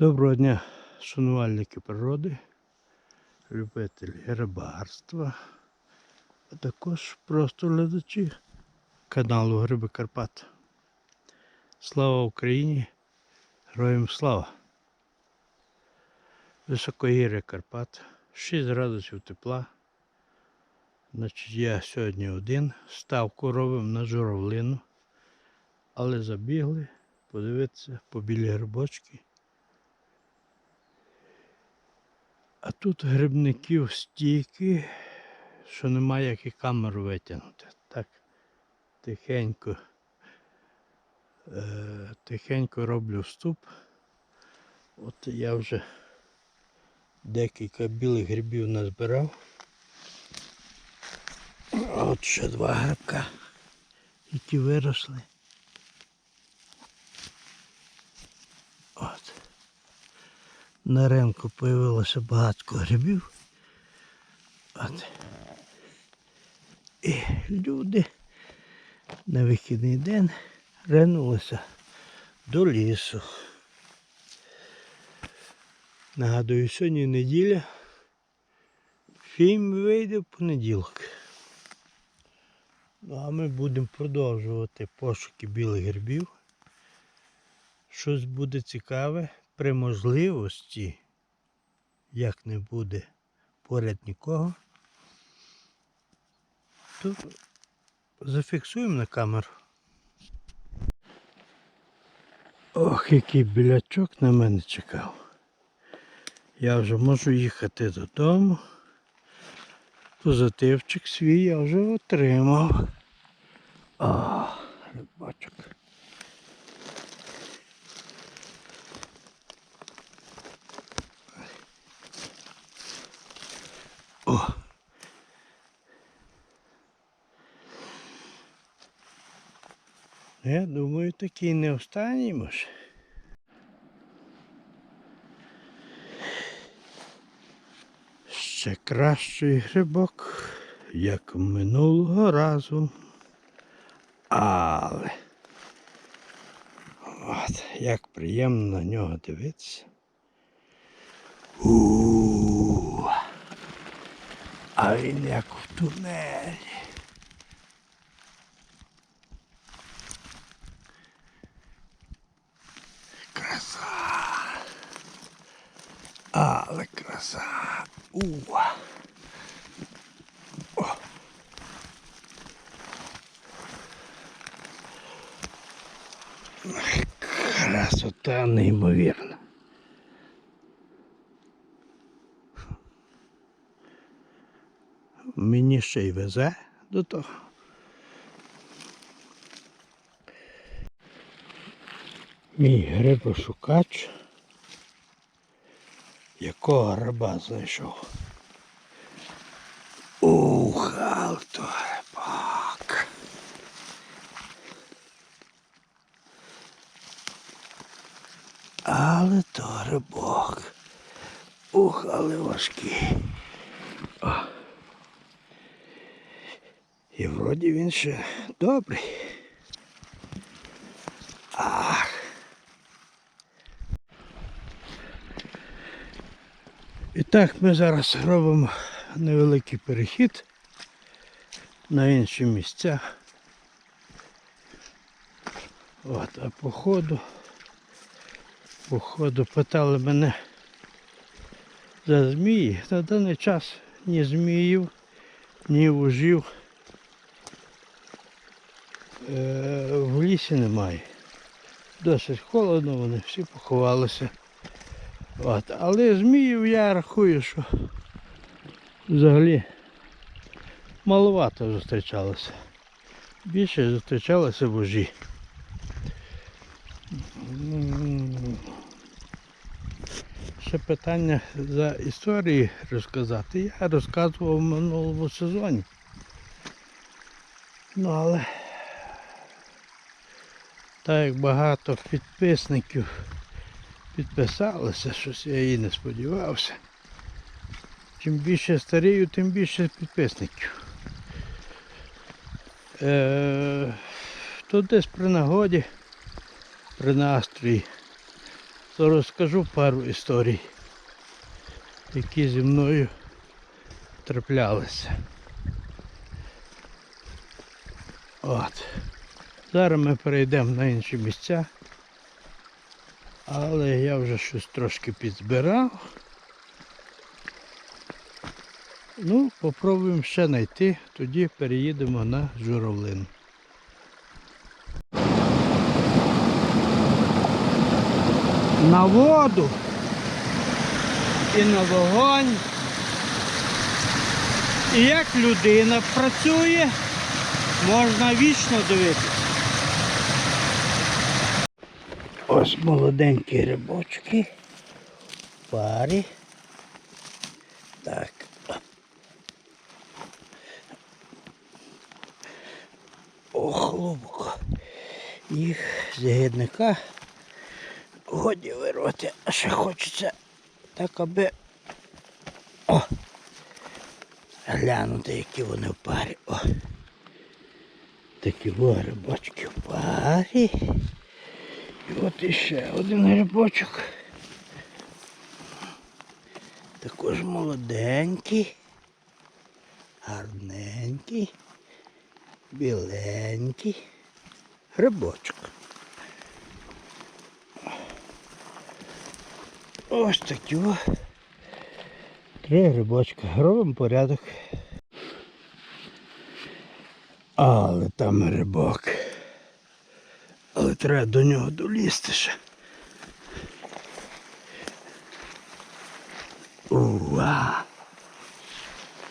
Доброго дня, шанувальники природи, любителі рибарства, а також просто глядачі каналу Гриби Карпат. Слава Україні! Героям слава! Високогір'я Карпат, 6 градусів тепла. Значить, я сьогодні один. Ставку робимо на журавлину, але забігли подивитися по білі грибочки. Тут грибників стільки, що немає як і камеру витягнути. Так тихенько, е, тихенько роблю вступ. От я вже декілька білих грибів назбирав. От ще два грибка, які виросли. На ринку появилося багато грибів. От. І люди на вихідний день ринулися до лісу. Нагадую, сьогодні неділя. Фільм вийде в понеділок. Ну а ми будемо продовжувати пошуки білих грибів. Щось буде цікаве при можливості, як не буде поряд нікого, то зафіксуємо на камеру. Ох, який білячок на мене чекав. Я вже можу їхати додому. Позитивчик свій я вже отримав. А, рибачок. О. Я думаю, такий не останній ж. Ще кращий грибок, як минулого разу. Але от, як приємно на нього дивитися. У. А він як в тунелі. Краса. Але краса. У. О. Красота неймовірна. Мені ще й везе до того. Мій грибошукач, якого гриба знайшов. Ух, алто грибак. Але то грибок. Ух, але важкий. І вроді він ще добрий. І так ми зараз робимо невеликий перехід на інші місця. От, а по ходу, по ходу питали мене за змії. На даний час ні зміїв, ні вужів е, в лісі немає. Досить холодно, вони всі поховалися. От. Але зміїв я рахую, що взагалі маловато зустрічалося. Більше зустрічалися вужі. М, Ще питання за історії розказати. Я розказував в минулому сезоні. Ну але так як багато підписників підписалися, щось я і не сподівався. Чим більше старію, тим більше підписників. Е, то десь при нагоді, при настрої то розкажу пару історій, які зі мною траплялися. От. Зараз ми перейдемо на інші місця. Але я вже щось трошки підзбирав. Ну, попробуємо ще знайти, тоді переїдемо на журавлин. На воду і на вогонь. І як людина працює, можна вічно дивитися. Ось молоденькі рибочки. Парі. Так. Ох, глибоко. Їх з гідника годі вирвати, а ще хочеться так аби о, глянути, які вони в парі. О. Такі во рибочки в парі. І от іще один грибочок. Також молоденький, гарненький, біленький грибочок. Ось такі о. Три грибочка. Робимо порядок. Але там грибок. Треба до нього долізти ще. Уа!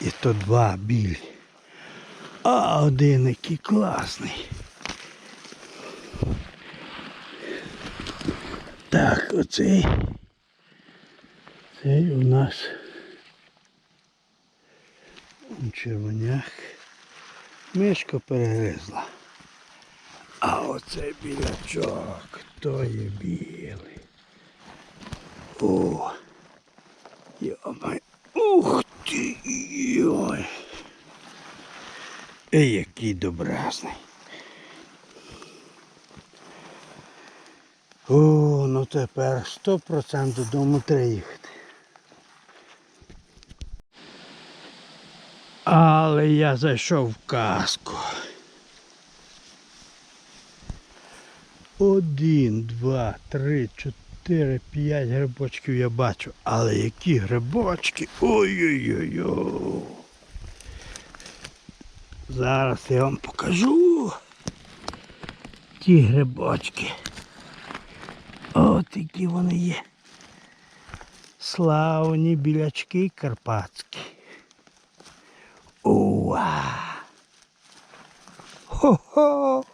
І то два білі. А один який класний. Так, оцей. Цей у нас червоняк. Мишка перегризла. А оце білячок, то є білий. О! Йомай. Ух ти! Йой! Ей, який добразний. О, ну тепер 100% додому треба їхати. Але я зайшов в казку. Один, два, три, чотири, п'ять грибочків я бачу. Але які грибочки? Ой-ой-ой. Зараз я вам покажу ті грибочки. От які вони є. Славні білячки карпатські. Уа! Хо-хо!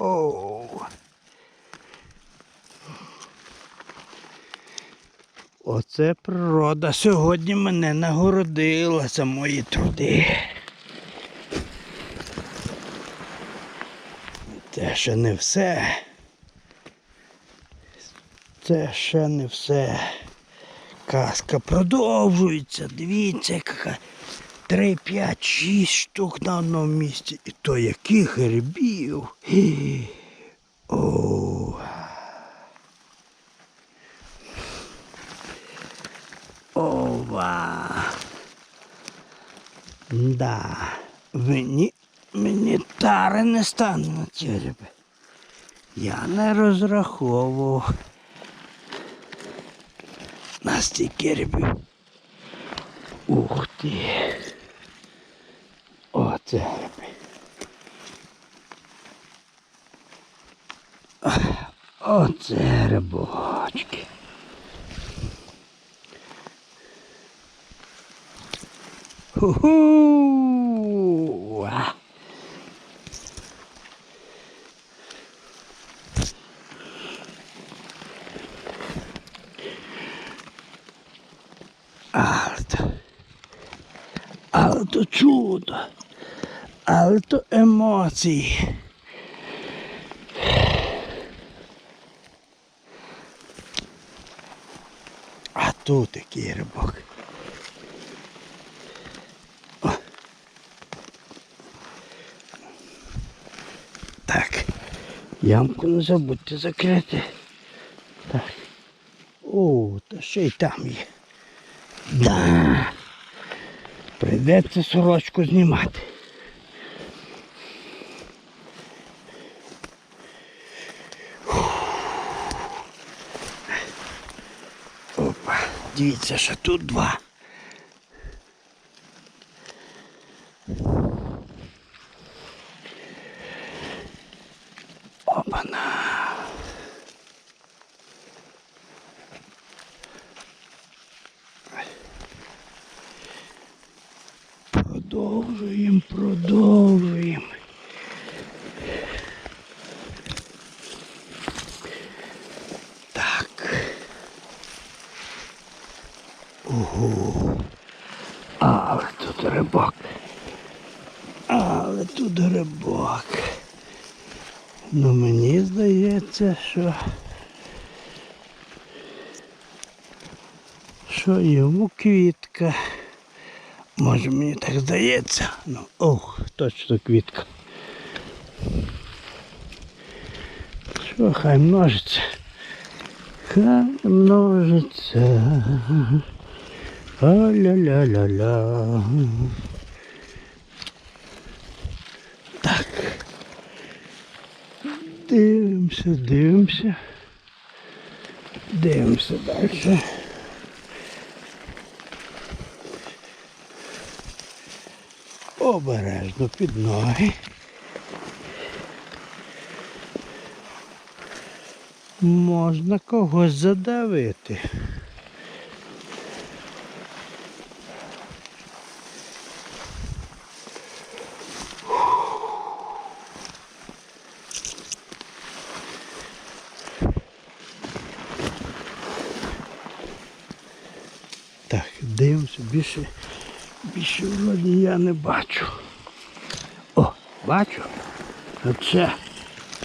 Оце природа сьогодні мене нагородила за мої труди. Це ще не все. Це ще не все. Казка продовжується. Дивіться, яка 3, 5, 6 штук на одному місці. І то яких грибів. О. Ова. Да. Мені, мені тари не стане на ці. Я не розраховував на стільки грибів. Ух ти. Оце гриби. Оце грибочки. Ху-ху! А. Але то, але то чудо, але то емоції. А тут який рибок. О. Так, ямку не забудьте закрити. Так. О, Та ще й там є. Да. Прийдеться сорочку знімати. Опа, дивіться, що тут два. Опана. Продовжуємо, продовжуємо. Так. Ого. Але тут рибак. Але тут рибак. Ну мені здається, що. Що йому квітка. Може мені так здається. Ну, ох, точно квітка. Що, хай множиться. Хай множиться. А-ля-ля-ля-ля. Так. Дивимося, дивимося. Дивимося далі. Обережно під ноги. Можна когось задавити. Так, дивимося, більше, більше вроді я не бачу. О, бачу. Оце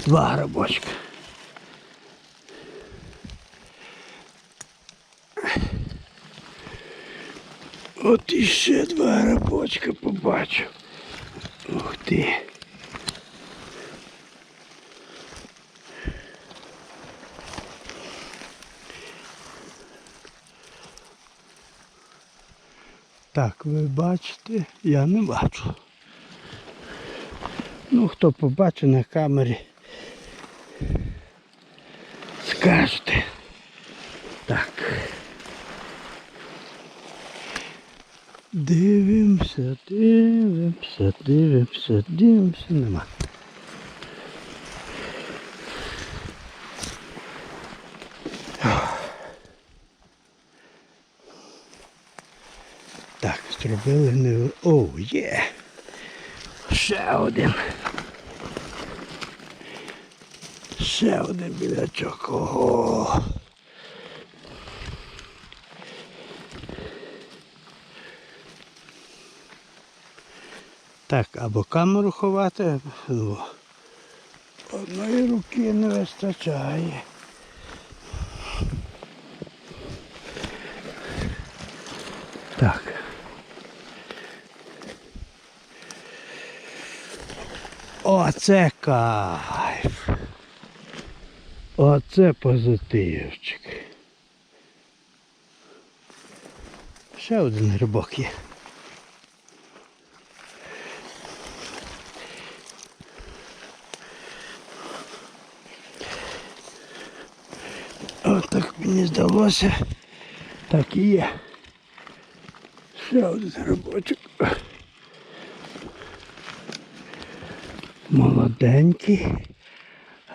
два грибочка. От іще два грибочка побачив. Ух ти. Так, ви бачите, я не бачу. Ну, хто побачить на камері, скажете. Так. Дивимося, дивимося, дивимося, дивимося, нема. Так, зробили не. О, є. Ще один. Ще один білячок. Ого. Так, або камеру ховати, ну, одної руки не вистачає. Так. Оце кайф. Оце позитивчик. Ще один грибок є. От так мені здалося. Так і є. Ще один грибочок. Молоденький,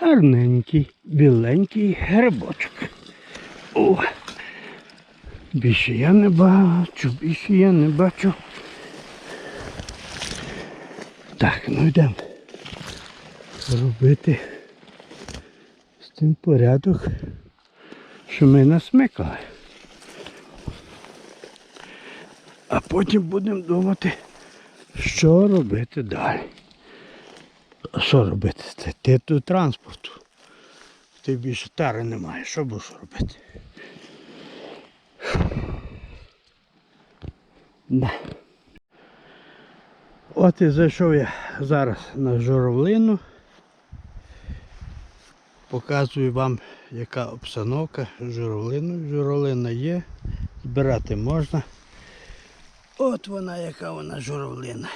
гарненький, біленький грибочок. О! Більше я не бачу, більше я не бачу. Так, ну йдемо робити з тим порядок, що ми насмикали. А потім будемо думати, що робити далі. Що робити? Це ти тут транспорту. Ти більше тари немає. Що будеш робити? Да. От і зайшов я зараз на журавлину. Показую вам, яка обстановка журавлиною. Журавлина є, збирати можна. От вона, яка вона журавлина.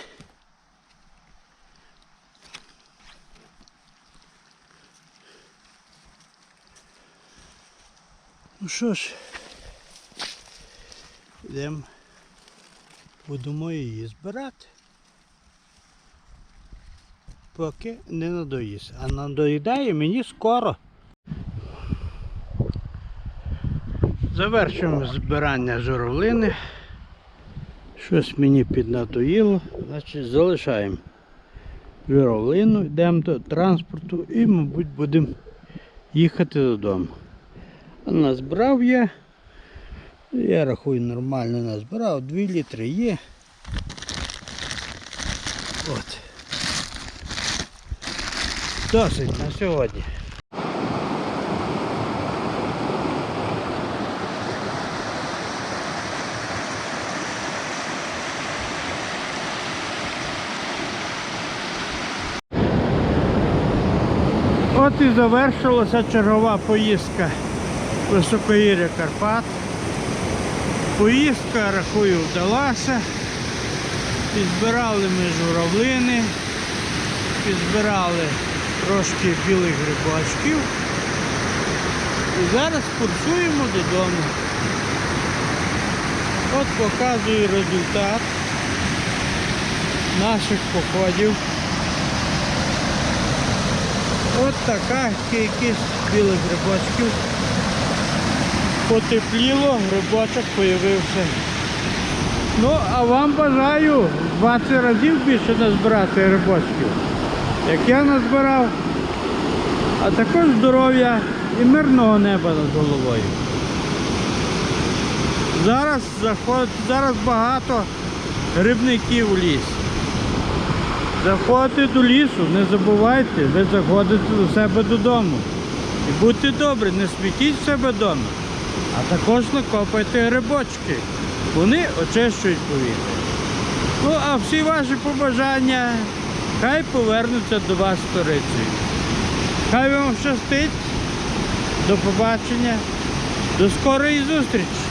Ну що ж, йдемо, будемо її збирати. Поки не надоїсть. А надоїдає мені скоро. Завершуємо збирання журавлини. Щось мені піднадоїло, значить залишаємо журавлину, йдемо до транспорту і, мабуть, будемо їхати додому. А назбирав я. Я рахую нормально назбирав. 2 літри є. От. Досить на сьогодні. От і завершилася чергова поїздка високогір'я Карпат. Поїздка, рахую, вдалася. Підзбирали ми журавлини, підзбирали трошки білих грибочків. І зараз курсуємо додому. От показую результат наших походів. От така кількість білих грибочків. Потепліло, грибочок появився. Ну, а вам бажаю 20 разів більше назбирати грибочків, як я назбирав, а також здоров'я і мирного неба над головою. Зараз заход... зараз багато грибників у лісі. Заходите до лісу, не забувайте, ви заходите до себе додому. І будьте добрі, не смітіть себе вдома, а також накопайте грибочки. Вони очищують повітря. Ну, а всі ваші побажання хай повернуться до вас сторицею. Хай вам щастить. До побачення. До скорої зустрічі!